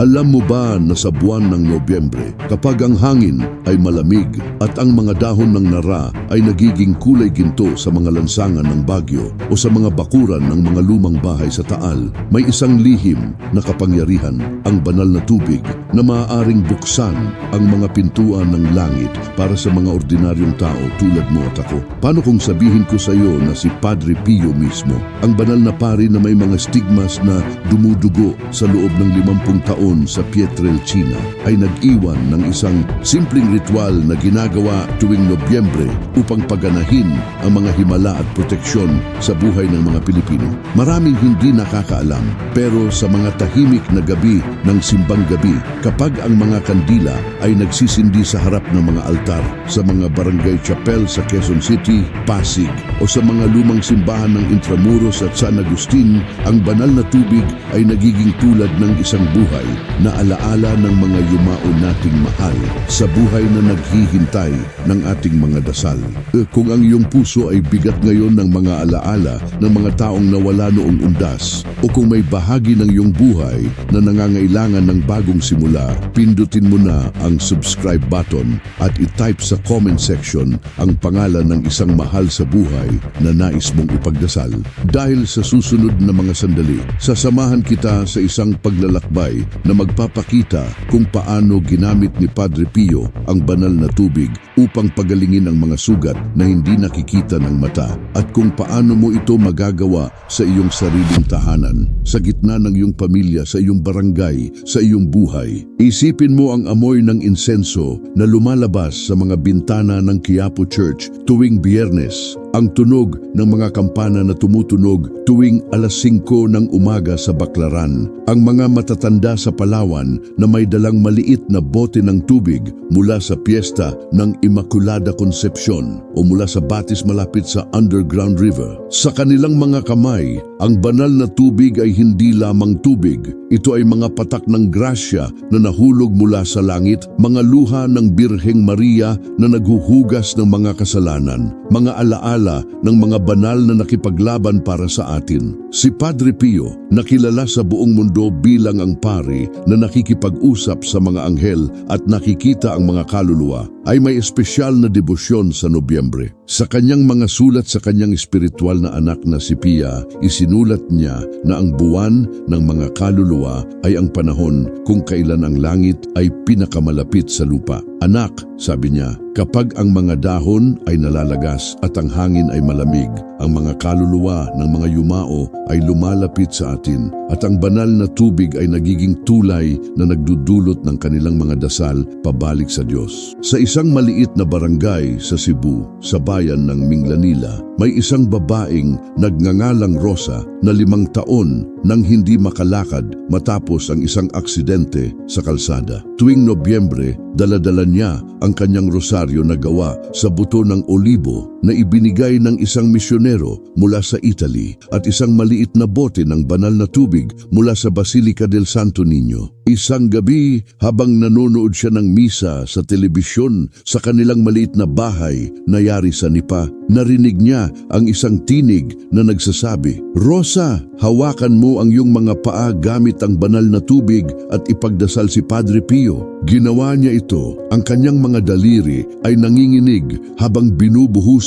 Alam mo ba na sa buwan ng Nobyembre, kapag ang hangin ay malamig at ang mga dahon ng nara ay nagiging kulay ginto sa mga lansangan ng bagyo o sa mga bakuran ng mga lumang bahay sa Taal, may isang lihim na kapangyarihan, ang banal na tubig na maaaring buksan ang mga pintuan ng langit para sa mga ordinaryong tao tulad mo at ako. Paano kung sabihin ko sa iyo na si Padre Pio mismo, ang banal na pari na may mga stigmas na dumudugo sa loob ng limampung taon sa Pietrelcina ay nag-iwan ng isang simpleng ritual na ginagawa tuwing Nobyembre upang paganahin ang mga himala at proteksyon sa buhay ng mga Pilipino. Maraming hindi nakakaalam pero sa mga tahimik na gabi ng simbang gabi kapag ang mga kandila ay nagsisindi sa harap ng mga altar sa mga barangay chapel sa Quezon City, Pasig o sa mga lumang simbahan ng Intramuros at San Agustin, ang banal na tubig ay nagiging tulad ng isang buhay na alaala ng mga yumao nating mahal sa buhay na naghihintay ng ating mga dasal. Eh, Kung ang iyong puso ay bigat ngayon ng mga alaala ng mga taong nawala noong undas o kung may bahagi ng iyong buhay na nangangailangan ng bagong simula, pindutin mo na ang subscribe button at i-type sa comment section ang pangalan ng isang mahal sa buhay na nais mong ipagdasal. Dahil sa susunod na mga sandali, sasamahan kita sa isang paglalakbay na magpapakita kung paano ginamit ni Padre Pio ang banal na tubig upang pagalingin ang mga sugat na hindi nakikita ng mata at kung paano mo ito magagawa sa iyong sariling tahanan, sa gitna ng iyong pamilya, sa iyong barangay, sa iyong buhay. Isipin mo ang amoy ng insenso na lumalabas sa mga bintana ng Quiapo Church tuwing biyernes ang tunog ng mga kampana na tumutunog tuwing alas 5 ng umaga sa Baklaran, ang mga matatanda sa Palawan na may dalang maliit na bote ng tubig mula sa piyesta ng Immaculada Concepcion o mula sa batis malapit sa Underground River. Sa kanilang mga kamay, ang banal na tubig ay hindi lamang tubig, ito ay mga patak ng grasya na nahulog mula sa langit, mga luha ng Birheng Maria na naghuhugas ng mga kasalanan, mga alaala ng mga banal na nakipaglaban para sa atin. Si Padre Pio, nakilala sa buong mundo bilang ang pari na nakikipag-usap sa mga anghel at nakikita ang mga kaluluwa, ay may espesyal na debosyon sa Nobyembre. Sa kanyang mga sulat sa kanyang espiritual na anak na si Pia, isinulat niya na ang buwan ng mga kaluluwa ay ang panahon kung kailan ang langit ay pinakamalapit sa lupa. Anak, sabi niya, kapag ang mga dahon ay nalalagas at ang hangin ay malamig, ang mga kaluluwa ng mga yumao ay lumalapit sa atin at ang banal na tubig ay nagiging tulay na nagdudulot ng kanilang mga dasal pabalik sa Diyos. Sa isang maliit na barangay sa Cebu, sa bayan ng Minglanila, may isang babaeng nagngangalang Rosa na limang taon nang hindi makalakad matapos ang isang aksidente sa kalsada. Tuwing Nobyembre, daladala niya ang kanyang rosaryo na gawa sa buto ng olibo na ibinigay ng isang misyonero mula sa Italy at isang maliit na bote ng banal na tubig mula sa Basilica del Santo Niño. Isang gabi habang nanonood siya ng misa sa telebisyon sa kanilang maliit na bahay na yari sa Nipa, narinig niya ang isang tinig na nagsasabi, Rosa, hawakan mo ang iyong mga paa gamit ang banal na tubig at ipagdasal si Padre Pio. Ginawa niya ito, ang kanyang mga daliri ay nanginginig habang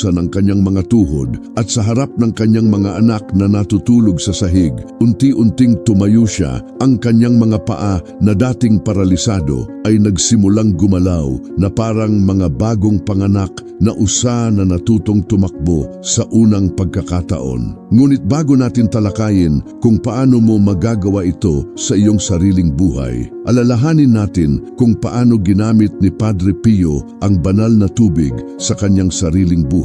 binubuhusan ang kanyang mga tuhod at sa harap ng kanyang mga anak na natutulog sa sahig, unti-unting tumayo siya, ang kanyang mga paa na dating paralisado ay nagsimulang gumalaw na parang mga bagong panganak na usa na natutong tumakbo sa unang pagkakataon. Ngunit bago natin talakayin kung paano mo magagawa ito sa iyong sariling buhay, alalahanin natin kung paano ginamit ni Padre Pio ang banal na tubig sa kanyang sariling buhay.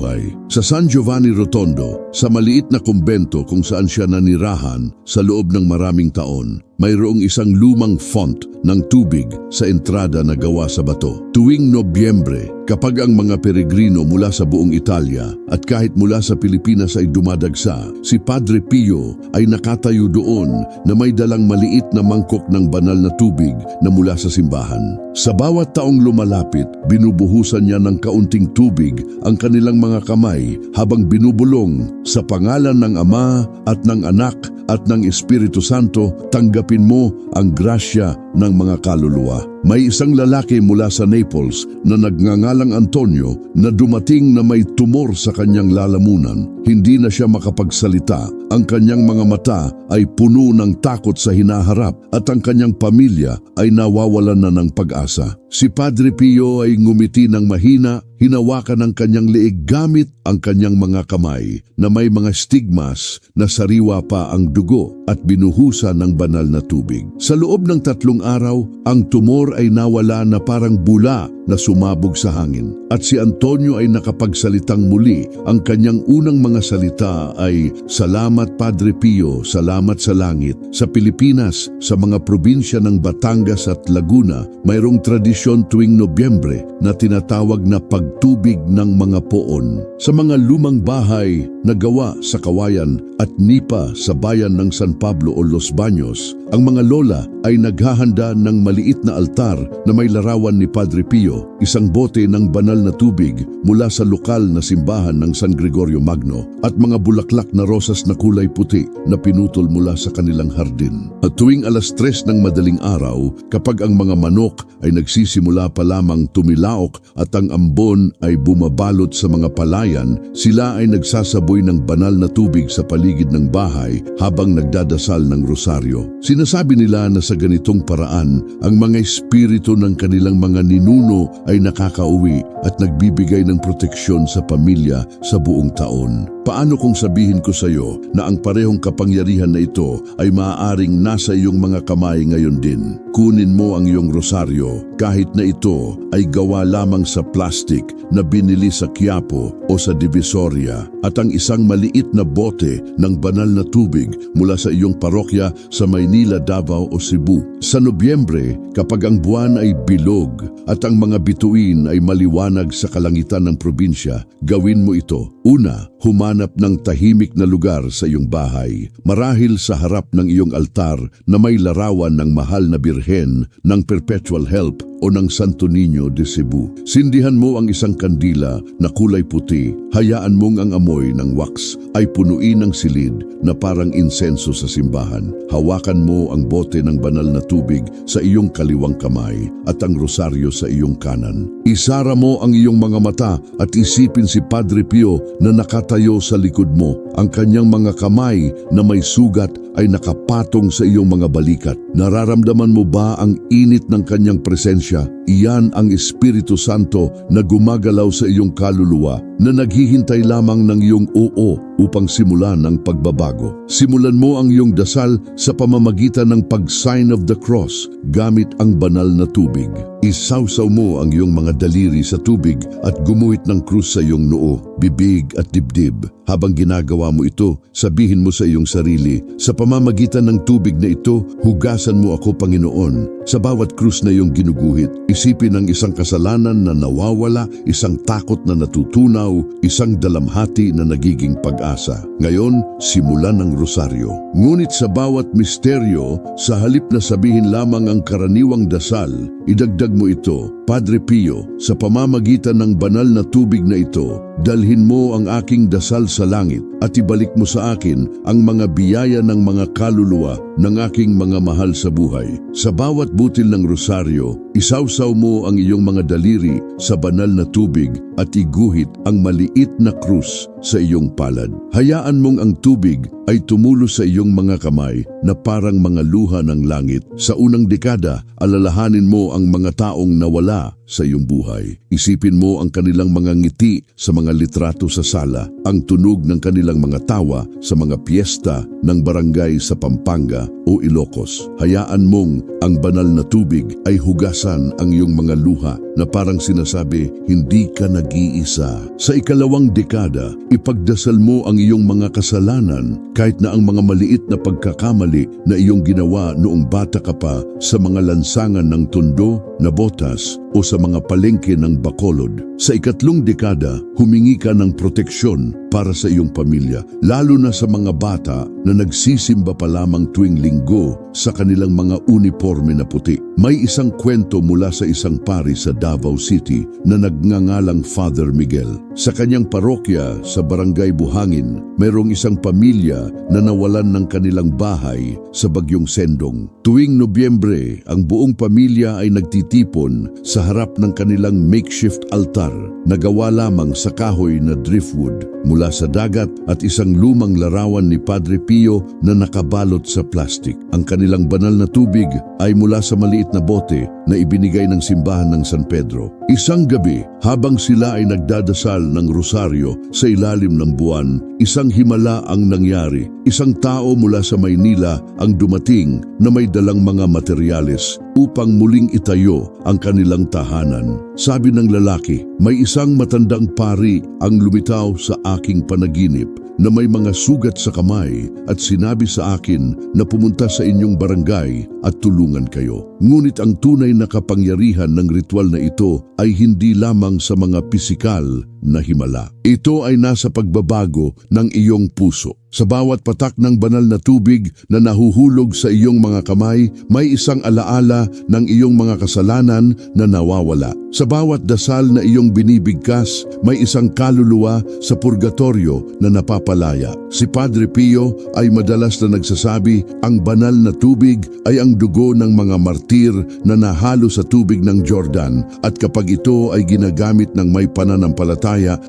Sa San Giovanni Rotondo, sa maliit na kumbento kung saan siya nanirahan sa loob ng maraming taon, mayroong isang lumang font ng tubig sa entrada na gawa sa bato. Tuwing Nobyembre, kapag ang mga peregrino mula sa buong Italia at kahit mula sa Pilipinas ay dumadagsa, si Padre Pio ay nakatayo doon na may dalang maliit na mangkok ng banal na tubig na mula sa simbahan. Sa bawat taong lumalapit, binubuhusan niya ng kaunting tubig ang kanilang mga kamay habang binubulong sa pangalan ng Ama at ng Anak at ng Espiritu Santo, tanggap Isipin mo ang grasya ng mga kaluluwa. May isang lalaki mula sa Naples na nagngangalang Antonio na dumating na may tumor sa kanyang lalamunan. Hindi na siya makapagsalita. Ang kanyang mga mata ay puno ng takot sa hinaharap at ang kanyang pamilya ay nawawalan na ng pag-asa. Si Padre Pio ay ngumiti ng mahina, hinawakan ang kanyang leeg gamit ang kanyang mga kamay na may mga stigmas na sariwa pa ang dugo at binuhusa ng banal na tubig. Sa loob ng tatlong araw, ang tumor ay nawala na parang bula na sumabog sa hangin. At si Antonio ay nakapagsalitang muli. Ang kanyang unang mga salita ay, Salamat Padre Pio, salamat sa langit. Sa Pilipinas, sa mga probinsya ng Batangas at Laguna, mayroong tradisyon tuwing Nobyembre na tinatawag na pagtubig ng mga poon. Sa mga lumang bahay na gawa sa kawayan at nipa sa bayan ng San Pablo o Los Baños, ang mga lola ay naghahanda ng maliit na altar na may larawan ni Padre Pio, isang bote ng banal na tubig mula sa lokal na simbahan ng San Gregorio Magno at mga bulaklak na rosas na kulay puti na pinutol mula sa kanilang hardin. At tuwing alas tres ng madaling araw, kapag ang mga manok ay nagsisimula pa lamang tumilaok at ang ambon ay bumabalot sa mga palayan, sila ay nagsasaboy ng banal na tubig sa paligid ng bahay habang nagdadasal ng rosaryo. Sinasabi nila na sa ganitong paraan, ang mga espiritu ng kanilang mga ninuno ay nakakauwi at nagbibigay ng proteksyon sa pamilya sa buong taon. Paano kung sabihin ko sa iyo na ang parehong kapangyarihan na ito ay maaaring nasa iyong mga kamay ngayon din? Kunin mo ang iyong rosaryo kahit na ito ay gawa lamang sa plastic na binili sa Quiapo o sa Divisoria at ang isang maliit na bote ng banal na tubig mula sa iyong parokya sa Maynila, Davao o Cebu. Sa Nobyembre, kapag ang buwan ay bilog at ang mga bituin ay maliwanag sa kalangitan ng probinsya, gawin mo ito. Una, humanap ng tahimik na lugar sa iyong bahay, marahil sa harap ng iyong altar na may larawan ng mahal na birhen ng Perpetual Help o ng Santo Niño de Cebu. Sindihan mo ang isang kandila na kulay puti, hayaan mong ang amoy ng wax ay punuin ng silid na parang insenso sa simbahan. Hawakan mo ang bote ng banal na tubig sa iyong kaliwang kamay at ang rosaryo sa iyong kanan. Isara mo ang iyong mga mata at isipin si Padre Pio na nakatayo sa likod mo. Ang kanyang mga kamay na may sugat ay nakapatong sa iyong mga balikat. Nararamdaman mo ba ang init ng kanyang presensya? Iyan ang Espiritu Santo na gumagalaw sa iyong kaluluwa na naghihintay lamang ng iyong oo upang simulan ang pagbabago. Simulan mo ang iyong dasal sa pamamagitan ng pag-sign of the cross gamit ang banal na tubig. Isawsaw mo ang iyong mga daliri sa tubig at gumuhit ng krus sa iyong noo, bibig at dibdib. Habang ginagawa mo ito, sabihin mo sa iyong sarili, sa pamamagitan ng tubig na ito, hugasan mo ako Panginoon. Sa bawat krus na iyong ginuguhit, isipin ang isang kasalanan na nawawala, isang takot na natutunaw, isang dalamhati na nagiging pag-asa. Ngayon, simulan ng rosaryo. Ngunit sa bawat misteryo, sa halip na sabihin lamang ang karaniwang dasal, idagdag mo ito, Padre Pio, sa pamamagitan ng banal na tubig na ito, dalhin mo ang aking dasal sa langit at ibalik mo sa akin ang mga biyaya ng mga kaluluwa ng aking mga mahal sa buhay. Sa bawat butil ng rosaryo, isawsaw mo ang iyong mga daliri sa banal na tubig at iguhit ang maliit na krus sa iyong palad. Hayaan mong ang tubig ay tumulo sa iyong mga kamay na parang mga luha ng langit. Sa unang dekada, alalahanin mo ang mga taong nawala sa iyong buhay. Isipin mo ang kanilang mga ngiti sa mga litrato sa sala, ang tunog ng kanilang mga tawa sa mga piyesta ng barangay sa Pampanga o Ilocos. Hayaan mong ang banal na tubig ay hugasan ang iyong mga luha na parang sinasabi, hindi ka nag-iisa. Sa ikalawang dekada, ipagdasal mo ang iyong mga kasalanan kahit na ang mga maliit na pagkakamali na iyong ginawa noong bata ka pa sa mga lansangan ng tundo na botas o sa mga palengke ng Bacolod. Sa ikatlong dekada, humingi ka ng proteksyon para sa iyong pamilya, lalo na sa mga bata na nagsisimba pa lamang tuwing linggo sa kanilang mga uniforme na puti. May isang kwento mula sa isang pari sa Davao City na nagngangalang Father Miguel. Sa kanyang parokya sa Barangay Buhangin, mayroong isang pamilya na nawalan ng kanilang bahay sa bagyong Sendong. Tuwing Nobyembre, ang buong pamilya ay nagtitipon sa harap ng kanilang makeshift altar na gawa lamang sa kahoy na driftwood mula sa dagat at isang lumang larawan ni Padre Pio na nakabalot sa plastic. Ang kanilang banal na tubig ay mula sa maliit na bote na ibinigay ng simbahan ng San Pedro. Isang gabi, habang sila ay nagdadasal ng rosaryo sa ilalim ng buwan, isang himala ang nangyari. Isang tao mula sa Maynila ang dumating na may dalang mga materyales upang muling itayo ang kanilang tahanan. Sabi ng lalaki, may isang matandang pari ang lumitaw sa aking panaginip na may mga sugat sa kamay at sinabi sa akin na pumunta sa inyong barangay at tulungan kayo. Ngunit ang tunay na kapangyarihan ng ritual na ito ay hindi lamang sa mga pisikal na himala. Ito ay nasa pagbabago ng iyong puso. Sa bawat patak ng banal na tubig na nahuhulog sa iyong mga kamay, may isang alaala ng iyong mga kasalanan na nawawala. Sa bawat dasal na iyong binibigkas, may isang kaluluwa sa purgatorio na napapalaya. Si Padre Pio ay madalas na nagsasabi, ang banal na tubig ay ang dugo ng mga martir na nahalo sa tubig ng Jordan at kapag ito ay ginagamit ng may pananampalataya,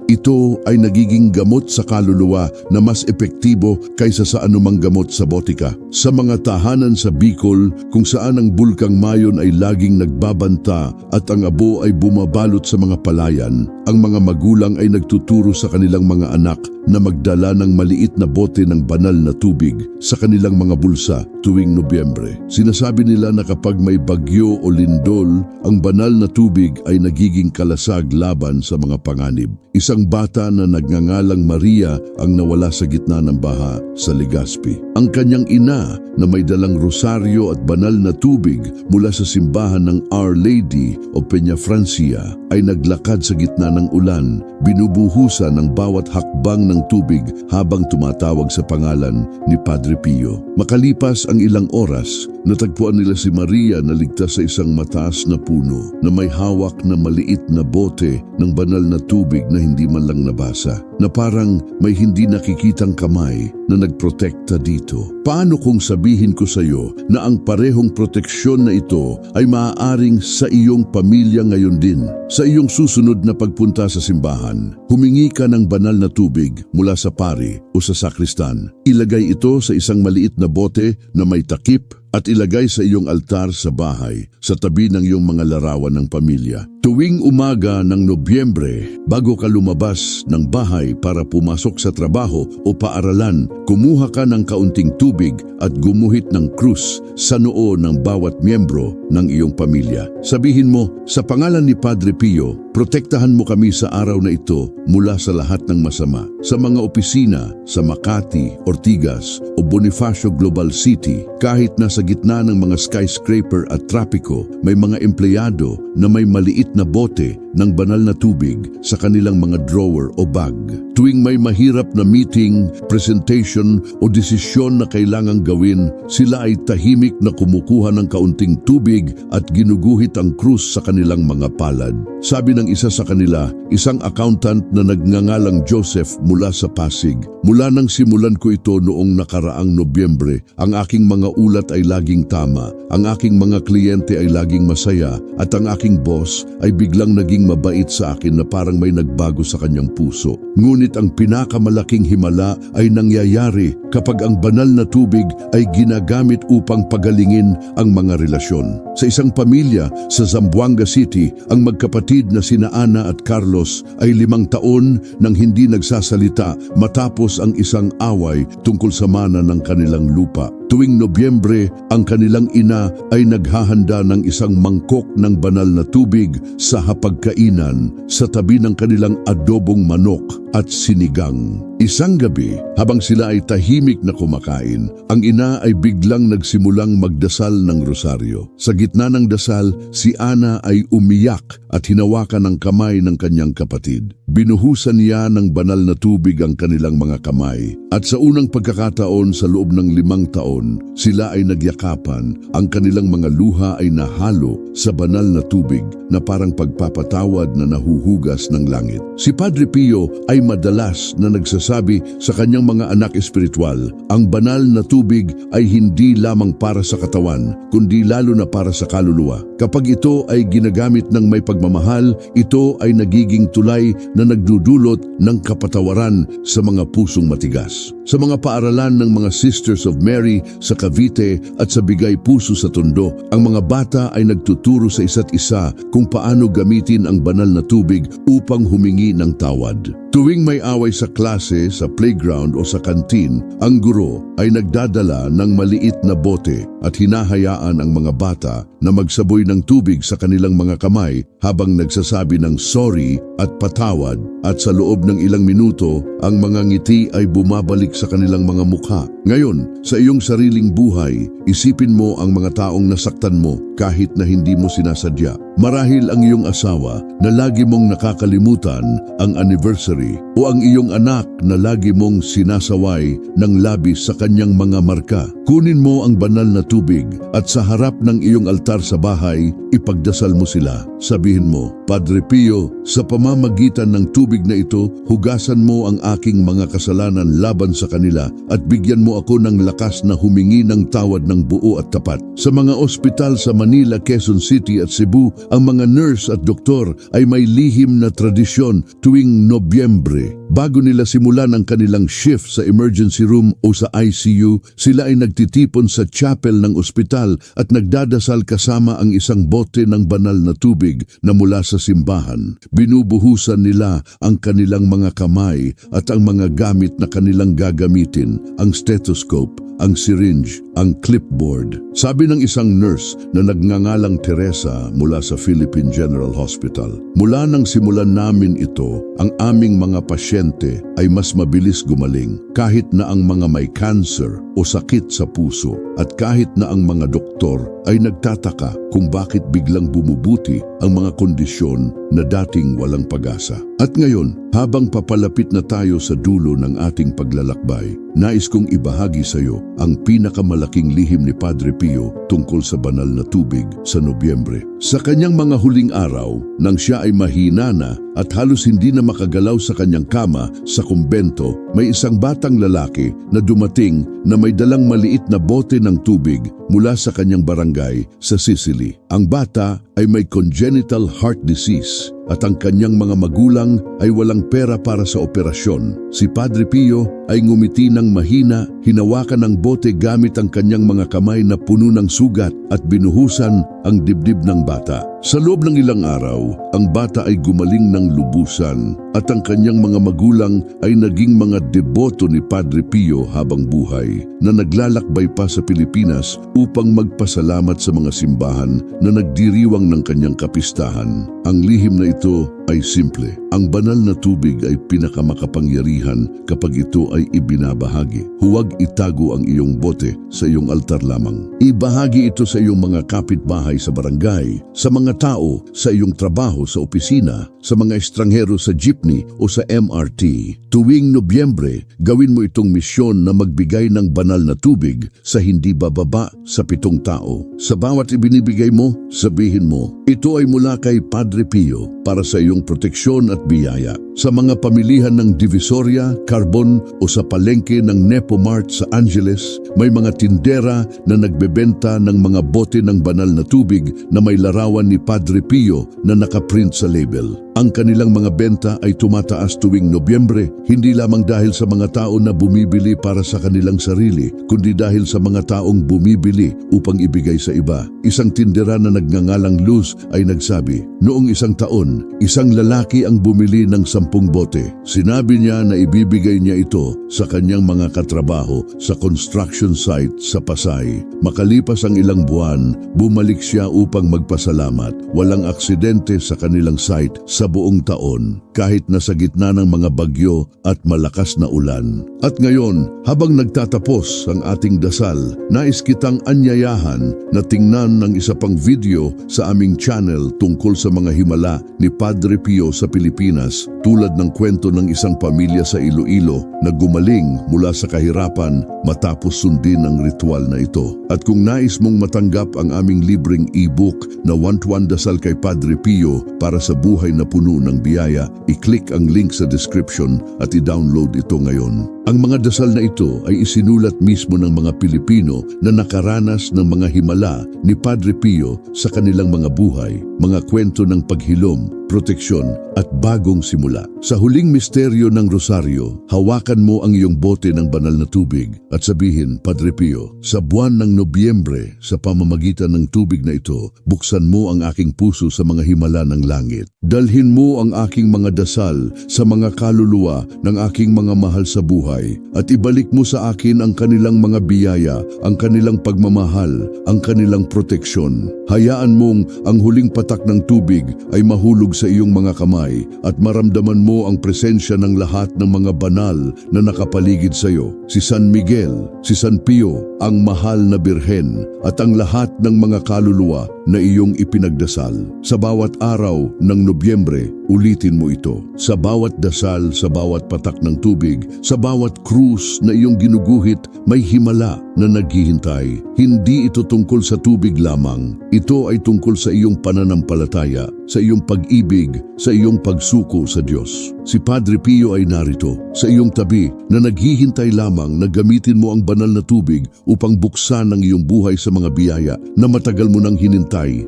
ito ay nagiging gamot sa kaluluwa na mas epektibo kaysa sa anumang gamot sa botika. Sa mga tahanan sa Bicol kung saan ang bulkang mayon ay laging nagbabanta at ang abo ay bumabalot sa mga palayan, ang mga magulang ay nagtuturo sa kanilang mga anak na magdala ng maliit na bote ng banal na tubig sa kanilang mga bulsa tuwing Nobyembre. Sinasabi nila na kapag may bagyo o lindol, ang banal na tubig ay nagiging kalasag laban sa mga panganib. Isang bata na nagngangalang Maria ang nawala sa gitna ng baha sa Legazpi. Ang kanyang ina na may dalang rosaryo at banal na tubig mula sa simbahan ng Our Lady o Peña Francia ay naglakad sa gitna ng ulan, binubuhusan ng bawat hakbang ng tubig habang tumatawag sa pangalan ni Padre Pio. Makalipas ang ilang oras, natagpuan nila si Maria na ligtas sa isang mataas na puno na may hawak na maliit na bote ng banal na tubig na hindi man lang nabasa, na parang may hindi nakikitang kamay na nagprotekta dito. Paano kung sabihin ko sa iyo na ang parehong proteksyon na ito ay maaaring sa iyong pamilya ngayon din? Sa iyong susunod na pagpunta sa simbahan, humingi ka ng banal na tubig mula sa pari o sa sakristan. Ilagay ito sa isang maliit na bote na may takip at ilagay sa iyong altar sa bahay sa tabi ng iyong mga larawan ng pamilya. Tuwing umaga ng Nobyembre, bago ka lumabas ng bahay para pumasok sa trabaho o paaralan, kumuha ka ng kaunting tubig at gumuhit ng krus sa noo ng bawat miyembro ng iyong pamilya. Sabihin mo, sa pangalan ni Padre Pio, protektahan mo kami sa araw na ito mula sa lahat ng masama. Sa mga opisina sa Makati, Ortigas o Bonifacio Global City, kahit nasa gitna ng mga skyscraper at trapiko, may mga empleyado na may maliit na bote ng banal na tubig sa kanilang mga drawer o bag. Tuwing may mahirap na meeting, presentation o desisyon na kailangang gawin, sila ay tahimik na kumukuha ng kaunting tubig at ginuguhit ang krus sa kanilang mga palad. Sabi ng isa sa kanila, isang accountant na nagngangalang Joseph mula sa Pasig, mula nang simulan ko ito noong nakaraang Nobyembre, ang aking mga ulat ay laging tama, ang aking mga kliyente ay laging masaya, at ang aking boss ay biglang naging mabait sa akin na parang may nagbago sa kanyang puso. Ngunit ang pinakamalaking himala ay nangyayari kapag ang banal na tubig ay ginagamit upang pagalingin ang mga relasyon. Sa isang pamilya sa Zamboanga City, ang magkapatid na sina Ana at Carlos ay limang taon nang hindi nagsasalita matapos ang isang away tungkol sa mana ng kanilang lupa. Tuwing Nobyembre, ang kanilang ina ay naghahanda ng isang mangkok ng banal na tubig sa hapagkainan sa tabi ng kanilang adobong manok at sinigang. Isang gabi, habang sila ay tahimik na kumakain, ang ina ay biglang nagsimulang magdasal ng rosaryo. Sa gitna ng dasal, si Ana ay umiyak at hinawakan ang kamay ng kanyang kapatid. Binuhusan niya ng banal na tubig ang kanilang mga kamay. At sa unang pagkakataon sa loob ng limang taon, sila ay nagyakapan. Ang kanilang mga luha ay nahalo sa banal na tubig na parang pagpapatawad na nahuhugas ng langit. Si Padre Pio ay madalas na nagsasabi sa kanyang mga anak espiritual, ang banal na tubig ay hindi lamang para sa katawan, kundi lalo na para sa kaluluwa. Kapag ito ay ginagamit ng may pagmamahal, ito ay nagiging tulay na nagdudulot ng kapatawaran sa mga pusong matigas. Sa mga paaralan ng mga Sisters of Mary sa Cavite at sa Bigay Puso sa Tondo, ang mga bata ay nagtuturo sa isa't isa kung paano gamitin ang banal na tubig upang humingi ng tawad. Tuwing may away sa klase, sa playground o sa kantin, ang guro ay nagdadala ng maliit na bote at hinahayaan ang mga bata na magsaboy ng tubig sa kanilang mga kamay habang nagsasabi ng sorry at patawad at sa loob ng ilang minuto, ang mga ngiti ay bumabalik sa kanilang mga mukha. Ngayon, sa iyong sariling buhay, isipin mo ang mga taong nasaktan mo kahit na hindi mo sinasadya. Marahil ang iyong asawa na lagi mong nakakalimutan ang anniversary o ang iyong anak na lagi mong sinasaway ng labis sa kanyang mga marka. Kunin mo ang banal na tubig at sa harap ng iyong altar sa bahay, ipagdasal mo sila. Sabihin mo, Padre Pio, sa pamamagitan ng tubig na ito, hugasan mo ang aking mga kasalanan laban sa kanila at bigyan mo ako ng lakas na humingi ng tawad ng buo at tapat. Sa mga ospital sa Manila, Quezon City at Cebu, ang mga nurse at doktor ay may lihim na tradisyon tuwing Nobyembre. Bago nila simulan ang kanilang shift sa emergency room o sa ICU, sila ay nagtitipon sa chapel ng ospital at nagdadasal kasama ang isang bote ng banal na tubig na mula sa simbahan. Binubuhusan nila ang kanilang mga kamay at ang mga gamit na kanilang gagamitin, ang stethoscope, ang syringe, ang clipboard. Sabi ng isang nurse na nagngangalang Teresa mula sa Philippine General Hospital, mula nang simulan namin ito, ang aming mga pasyente ay mas mabilis gumaling kahit na ang mga may cancer o sakit sa puso at kahit na ang mga doktor ay nagtataka kung bakit biglang bumubuti ang mga kondisyon na dating walang pag-asa. At ngayon, habang papalapit na tayo sa dulo ng ating paglalakbay, nais kong ibahagi sa iyo ang pinakamalaking lihim ni Padre Pio tungkol sa banal na tubig sa Nobyembre. Sa kanyang mga huling araw, nang siya ay mahina na at halos hindi na makagalaw sa kanyang kama sa kumbento, may isang batang lalaki na dumating na may dalang maliit na bote ng tubig mula sa kanyang barangay sa Sicily. Ang bata ay may congenital heart disease at ang kanyang mga magulang ay walang pera para sa operasyon. Si Padre Pio ay ngumiti ng mahina, hinawakan ng bote gamit ang kanyang mga kamay na puno ng sugat at binuhusan ang dibdib ng bata. Sa loob ng ilang araw, ang bata ay gumaling ng lubusan at ang kanyang mga magulang ay naging mga deboto ni Padre Pio habang buhay na naglalakbay pa sa Pilipinas upang magpasalamat sa mga simbahan na nagdiriwang ng kanyang kapistahan. Ang lihim na ito ay simple. Ang banal na tubig ay pinakamakapangyarihan kapag ito ay ibinabahagi. Huwag itago ang iyong bote sa iyong altar lamang. Ibahagi ito sa iyong mga kapitbahay sa barangay, sa mga tao, sa iyong trabaho sa opisina, sa mga estranghero sa jeepney o sa MRT. Tuwing Nobyembre, gawin mo itong misyon na magbigay ng banal na tubig sa hindi bababa sa pitong tao. Sa bawat ibinibigay mo, sabihin mo, ito ay mula kay Padre Pio para sa iyong proteksyon at biyaya. Sa mga pamilihan ng Divisoria, Carbon o sa palengke ng Nepo Mart sa Angeles, may mga tindera na nagbebenta ng mga bote ng banal na tubig na may larawan ni Padre Pio na nakaprint sa label. Ang kanilang mga benta ay tumataas tuwing Nobyembre, hindi lamang dahil sa mga tao na bumibili para sa kanilang sarili, kundi dahil sa mga taong bumibili upang ibigay sa iba. Isang tindera na nagngangalang Luz ay nagsabi, Noong isang taon, isang lalaki ang bumili ng 10 sampung bote. Sinabi niya na ibibigay niya ito sa kanyang mga katrabaho sa construction site sa Pasay. Makalipas ang ilang buwan, bumalik siya upang magpasalamat. Walang aksidente sa kanilang site sa buong taon kahit nasa gitna ng mga bagyo at malakas na ulan. At ngayon, habang nagtatapos ang ating dasal, nais kitang anyayahan na tingnan ng isa pang video sa aming channel tungkol sa mga himala ni Padre Pio sa Pilipinas tulad ng kwento ng isang pamilya sa Iloilo na gumaling mula sa kahirapan matapos sundin ang ritual na ito. At kung nais mong matanggap ang aming libreng e-book na One Dasal kay Padre Pio para sa buhay na puno ng biyaya, i-click ang link sa description at i-download ito ngayon. Ang mga dasal na ito ay isinulat mismo ng mga Pilipino na nakaranas ng mga himala ni Padre Pio sa kanilang mga buhay, mga kwento ng paghilom, proteksyon at bagong simula. Sa huling misteryo ng rosaryo, hawakan mo ang iyong bote ng banal na tubig at sabihin, Padre Pio, sa buwan ng Nobyembre, sa pamamagitan ng tubig na ito, buksan mo ang aking puso sa mga himala ng langit. Dalhin mo ang aking mga dasal sa mga kaluluwa ng aking mga mahal sa buhay at ibalik mo sa akin ang kanilang mga biyaya, ang kanilang pagmamahal, ang kanilang proteksyon. Hayaan mong ang huling patak ng tubig ay mahulog sa iyong mga kamay at maramdaman mo ang presensya ng lahat ng mga banal na nakapaligid sa iyo. Si San Miguel, si San Pio, ang mahal na birhen at ang lahat ng mga kaluluwa na iyong ipinagdasal. Sa bawat araw ng Nobyembre, ulitin mo ito. Sa bawat dasal, sa bawat patak ng tubig, sa bawat krus na iyong ginuguhit, may himala na naghihintay. Hindi ito tungkol sa tubig lamang. Ito ay tungkol sa iyong pananampalataya, sa iyong pag-ibig, sa iyong pagsuko sa Diyos. Si Padre Pio ay narito, sa iyong tabi, na naghihintay lamang na gamitin mo ang banal na tubig upang buksan ang iyong buhay sa mga biyaya na matagal mo nang hinintay.